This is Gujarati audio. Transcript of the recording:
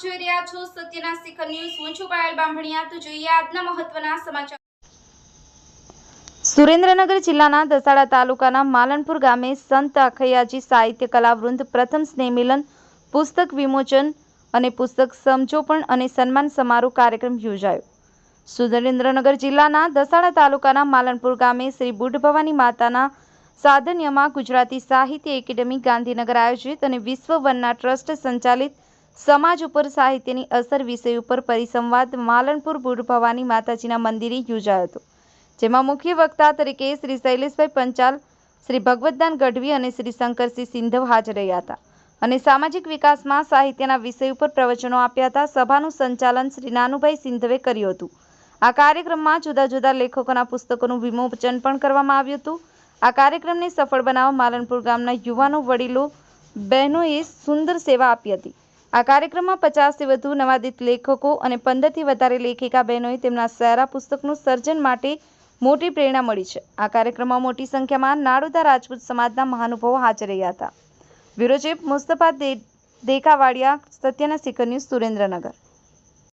સત્યના શિખર ન્યૂઝ, હું છું પાયલ બામભણિયા તો જોઈએ આજના મહત્વના સમાચાર. સુરેન્દ્રનગર જિલ્લાના દસાડા તાલુકાના માલનપુર ગામે સંત અખૈયાજી સાહિત્ય કલાવૃંદ પ્રથમ સ્નેહમિલન પુસ્તક વિમોચન અને પુસ્તક સમજોપણ અને સન્માન સમારોહ કાર્યક્રમ યોજાયો. સુરેન્દ્રનગર જિલ્લાના દસાડા તાલુકાના માલનપુર ગામે શ્રી બુઢ ભવાની માતાના સાધન્યમાં ગુજરાતી સાહિત્ય એકેડેમી ગાંધીનગર આયોજિત અને વિશ્વ વનના ટ્રસ્ટ સંચાલિત સમાજ ઉપર સાહિત્યની અસર વિષય ઉપર પરિસંવાદ માલનપુર બુઢ ભવાની માતાજીના મંદિરે યોજાયો હતો, જેમાં મુખ્ય વક્તા તરીકે શ્રી શૈલેષભાઈ પંચાલ, શ્રી ભગવતદાન ગઢવી અને શ્રી શંકરસિંહ સિંધવ હાજર રહ્યા હતા અને સામાજિક વિકાસમાં સાહિત્યના વિષય ઉપર પ્રવચનો આપ્યા હતા. સભાનું સંચાલન શ્રી નાનુભાઈ સિંધવે કર્યું હતું. આ કાર્યક્રમમાં જુદા જુદા લેખકોના પુસ્તકોનું વિમોચન પણ કરવામાં આવ્યું હતું. આ કાર્યક્રમને સફળ બનાવવા માલનપુર ગામના યુવાનો, વડીલો, બહેનોએ સુંદર સેવા આપી હતી. આ કાર્યક્રમમાં પચાસથી વધુ નવાદિત લેખકો અને પંદરથી વધારે લેખિકા બહેનોએ તેમના સહેરા પુસ્તકનું સર્જન માટે મોટી પ્રેરણા મળી છે. આ કાર્યક્રમમાં મોટી સંખ્યામાં નાડુદા રાજપૂત સમાજના મહાનુભાવો હાજર રહ્યા હતા. બ્યુરો ચીફ મુસ્તફા દેખાવાડિયા, સત્યના શિખર ન્યૂઝ સુરેન્દ્રનગર.